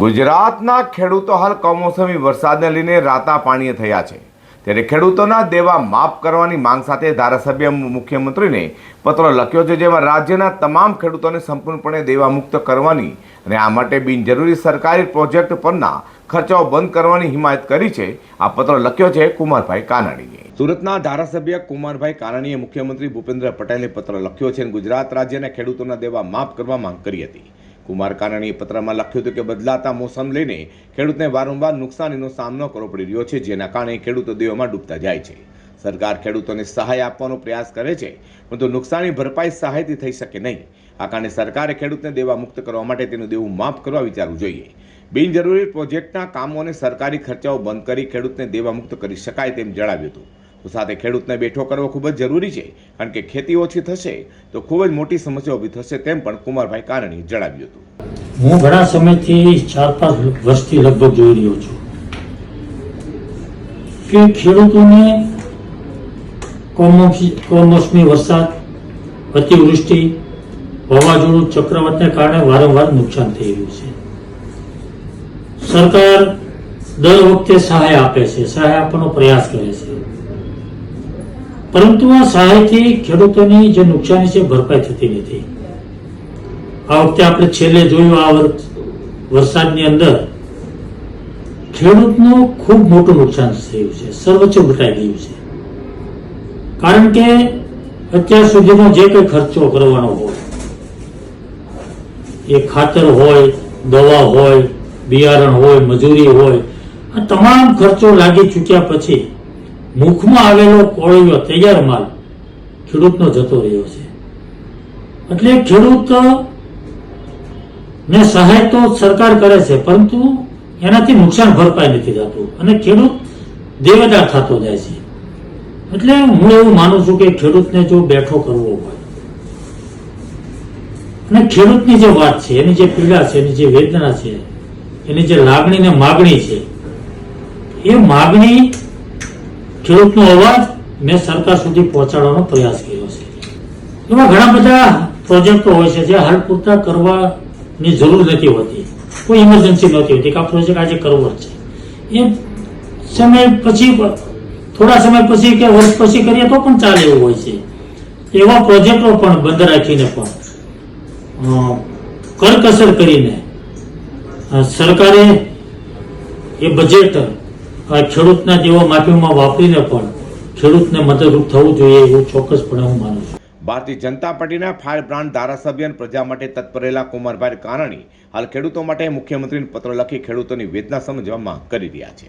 ગુજરાતના ખેડૂતો હાલ કમોસમી વરસાદને લઈને રાતા પાણીએ થયા છે. ત્યારે ખેડૂતોના દેવા માફ કરવાની માંગ સાથે ધારાસભ્ય મુખ્યમંત્રીને પત્ર લખ્યો છે, જેમાં રાજ્યના તમામ ખેડૂતોને સંપૂર્ણપણે દેવા મુક્ત કરવાની અને આ માટે બિનજરૂરી સરકારી પ્રોજેક્ટ પરના ખર્ચાઓ બંધ કરવાની હિમાયત કરી છે, આ પત્ર લખ્યો છે કુમારભાઈ કાનાણીએ. સુરતના ધારાસભ્ય કુમારભાઈ કાનાણીએ મુખ્યમંત્રી ભૂપેન્દ્ર પટેલને પત્ર લખ્યો છે અને ગુજરાત રાજ્યના ખેડૂતોના દેવા માફ કરવા માંગ કરી હતી. કુમાર કાનાણીએ પત્રમાં લખ્યું હતું કે બદલાતા મોસમ લઈને ખેડૂતને વારંવાર નુકસાનીનો સામનો કરવો પડી રહ્યો છે, જેના કારણે ખેડૂતો દેવામાં ડૂબતા જાય છે. સરકાર ખેડૂતોને સહાય આપવાનો પ્રયાસ કરે છે, પરંતુ નુકસાની ભરપાઈ સહાયથી થઈ શકે નહીં. આ કારણે સરકારે ખેડૂતને દેવા મુક્ત કરવા માટે તેનું દેવું માફ કરવા વિચારવું જોઈએ. બિનજરૂરી પ્રોજેક્ટના કામો અને સરકારી ખર્ચાઓ બંધ કરી ખેડૂતને દેવા મુક્ત કરી શકાય તેમ જણાવ્યું હતું. તો સાથે ખેડૂતને બેઠો કરવો ખૂબ જ જરૂરી છે. કારણ કે ખેતી ઓછી થશે તો ખૂબ જ મોટી સમસ્યા ઊભી થશે તેમ પણ કુમારભાઈ કાનાણીએ જણાવ્યું હતું. હું ઘણા સમયથી ચાર પાંચ વર્ષથી લગભગ જોઈ રહ્યો છું કે ખેડૂતોને કમોસમી વરસાદ, અતિવૃષ્ટિ, વાવાઝોડું, ચક્રવાતને કારણે વારંવાર નુકસાન થઈ રહ્યું છે. સરકાર દર વખતે સહાય આપે છે, સહાય આપવાનો પ્રયાસ કરે છે. પરંતુ આ સહાયથી ખેડૂતોની જે નુકસાની છે, ભરપાઈ થતી નથી. આ વખતે આપણે છેલ્લે જોયું આ વરસાદની અંદર ખેડૂતનું ખૂબ મોટું નુકસાન થયું છે, સર્વોચ્ચ લૂંટાઈ ગયું છે. કારણ કે અત્યાર સુધીનો જે કંઈ ખર્ચો કરવાનો હોય, એ ખાતર હોય, દવા હોય, બિયારણ હોય, મજૂરી હોય, આ તમામ ખર્ચો લાગી ચૂક્યા પછી મુખમાં આવેલો કોળિયો તૈયાર માલ ખેડૂતનો જતો રહ્યો છે. એટલે ખેડૂત ને સહાય તો સરકાર કરે છે, પરંતુ એનાથી નુકસાન ભરપાઈ નથી થતું અને ખેડૂત દેવદાર થતો જાય છે. એટલે હું એવું માનું છું કે ખેડૂતને જો બેઠો કરવો હોય, અને ખેડૂતની જે વાત છે, એની જે પીડા છે, એની જે વેદના છે, એની જે લાગણી ને માગણી છે, એ માગણી ખેડૂતનો અવાજ મેં સરકાર સુધી પહોંચાડવાનો પ્રયાસ કર્યો છે. એવા ઘણા બધા પ્રોજેક્ટો હોય છે જે હાલ પૂરતા કરવાની જરૂર નથી હોતી. કોઈ ઇમરજન્સી નહોતી હોતી કે આ પ્રોજેક્ટ આજે કરવો જ છે. એ સમય પછી થોડા સમય પછી કે વર્ષ પછી કરીએ તો પણ ચાલે એવું હોય છે. એવા પ્રોજેક્ટો પણ બંધ રાખીને પણ કરકસર કરીને સરકારે એ બજેટ ખેડૂતના જેવો માધ્યમમાં વાપરીને પણ ખેડૂતને મદદરૂપ થવું જોઈએ એવું ચોક્કસપણે હું માનું છું. ભારતીય જનતા પાર્ટીના ફાયર બ્રાન્ડ ધારાસભ્ય અને પ્રજા માટે તત્પર રહેલા કુમારભાઈ કાનાણી હાલ ખેડૂતો માટે મુખ્યમંત્રીને પત્ર લખી ખેડૂતોની વેદના સમજવા માંગ કરી રહ્યા છે.